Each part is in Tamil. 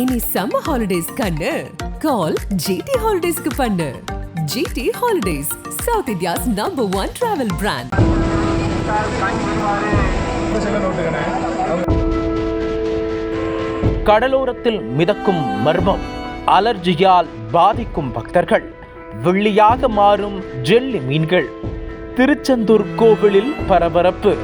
இனி சம்மர் ஹாலிடேஸ் கண்ணு. கால் ஜிடி ஹாலிடேஸ்க்கு பண்ணு. GT holidays south India's number one travel brand கடலோரத்தில் மிதக்கும் மர்மம் அலர்ஜியால் பாதிக்கும் பக்தர்கள் வெள்ளியாக மாறும் ஜெல்லி மீன்கள் திருச்செந்தூர் கோவிலில் பரபரப்பு.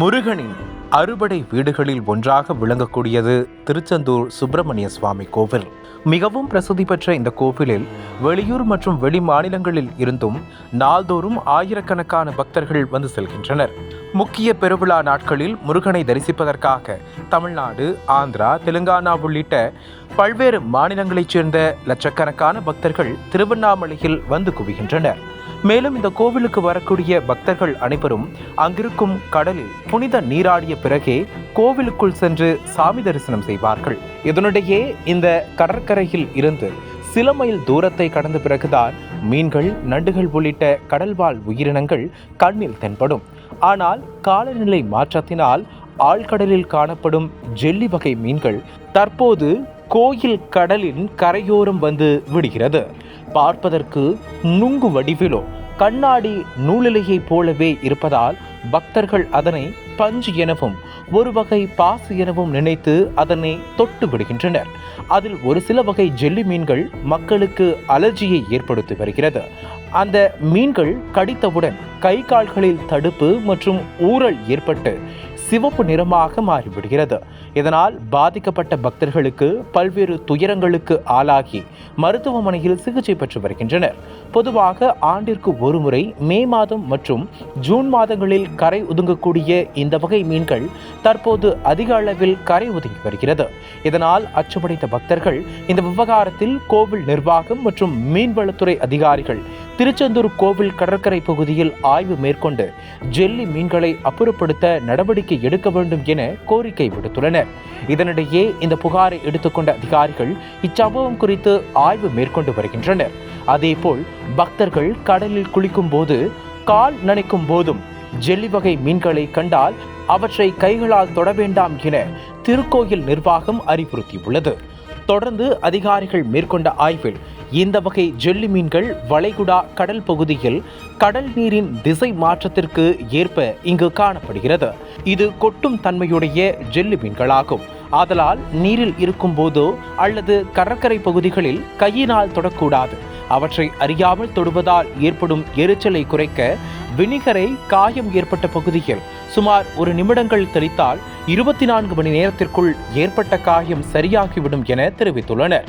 முருகனின் அறுபடை வீடுகளில் ஒன்றாக விளங்கக்கூடியது திருச்செந்தூர் சுப்பிரமணிய சுவாமி கோவில். மிகவும் பிரசித்தி பெற்ற இந்த கோவிலில் வெளியூர் மற்றும் வெளி மாநிலங்களில் இருந்தும் நாள்தோறும் ஆயிரக்கணக்கான பக்தர்கள் வந்து செல்கின்றனர். முக்கிய பெருவிழா நாட்களில் முருகனை தரிசிப்பதற்காக தமிழ்நாடு ஆந்திரா தெலுங்கானா உள்ளிட்ட பல்வேறு மாநிலங்களைச் சேர்ந்த லட்சக்கணக்கான பக்தர்கள் திருவண்ணாமலையில் வந்து குவிகின்றனர். மேலும் இந்த கோவிலுக்கு வரக்கூடிய பக்தர்கள் அனைவரும் அங்கிருக்கும் கடலில் புனித நீராடிய பிறகே கோவிலுக்குள் சென்று சாமி தரிசனம் செய்வார்கள். இதனிடையே இந்த கடற்கரையில் இருந்து சில மைல் தூரத்தை கடந்த பிறகுதான் மீன்கள் நண்டுகள் உள்ளிட்ட கடல்வாழ் உயிரினங்கள் கண்ணில் தென்படும். ஆனால் காலநிலை மாற்றத்தினால் ஆழ்கடலில் காணப்படும் ஜெல்லி வகை மீன்கள் தற்போது கோயில் கடலின் கரையோரம் வந்து விடுகிறது. பார்ப்பதற்கு நுங்கு வடிவிலோ கண்ணாடி நூலிலையைப் போலவே இருப்பதால் பக்தர்கள் அதனை பஞ்சு எனவும் ஒரு வகை பாசு எனவும் நினைத்து அதனை தொட்டு விடுகின்றனர். அதில் ஒரு சில வகை ஜெல்லி மீன்கள் மக்களுக்கு அலர்ஜியை ஏற்படுத்தி வருகிறது. அந்த மீன்கள் கடித்தவுடன் கை கால்களில் தடுப்பு மற்றும் ஊறல் ஏற்பட்டு சிவப்பு நிறமாக மாறிவிடுகிறது. இதனால் பாதிக்கப்பட்ட பக்தர்களுக்கு பல்வேறு துயரங்களுக்கு ஆளாகி மருத்துவமனையில் சிகிச்சை பெற்று வருகின்றனர். பொதுவாக ஆண்டிற்கு ஒருமுறை மே மாதம் மற்றும் ஜூன் மாதங்களில் கரை ஒதுங்கக்கூடிய இந்த வகை மீன்கள் தற்போது அதிக அளவில் கரை ஒதுங்கி வருகிறது. இதனால் அச்சமடைந்த பக்தர்கள் இந்த விவகாரத்தில் கோவில் நிர்வாகம் மற்றும் மீன்வளத்துறை அதிகாரிகள் திருச்செந்தூர் கோவில் கடற்கரை பகுதியில் ஆய்வு மேற்கொண்டு ஜெல்லி மீன்களை அப்புறப்படுத்த நடவடிக்கை எடுக்க வேண்டும் என கோரிக்கை விடுத்துள்ளனர். இதனிடையே இந்த புகாரை எடுத்துக்கொண்ட அதிகாரிகள் இச்சம்பவம் குறித்து ஆய்வு மேற்கொண்டு வருகின்றனர். அதேபோல் பக்தர்கள் கடலில் குளிக்கும் போது கால் நனைக்கும் போதும் ஜெல்லி வகை மீன்களை கண்டால் அவற்றை கைகளால் தொட வேண்டாம் என திருக்கோயில் நிர்வாகம் அறிவுறுத்தியுள்ளது. தொடர்ந்து அதிகாரிகள் மேற்கொண்ட ஆய்வில் இந்த வகை ஜெல்லி மீன்கள் வளைகுடா கடல் பகுதியில் கடல் நீரின் திசை மாற்றத்திற்கு ஏற்ப இங்கு காணப்படுகிறது. இது கொட்டும் தன்மையுடைய ஜெல்லி மீன்களாகும். ஆதலால் நீரில் இருக்கும் போதோ அல்லது கடற்கரை பகுதிகளில் கையினால் தொடக்கூடாது. அவற்றை அறியாமல் தொடுவதால் ஏற்படும் எரிச்சலை குறைக்க வினிகரை காயம் ஏற்பட்ட பகுதியில் சுமார் ஒரு நிமிடங்கள் தெளித்தால் இருபத்தி நான்கு மணி நேரத்திற்குள் ஏற்பட்ட காயம் சரியாகிவிடும் என தெரிவித்துள்ளனர்.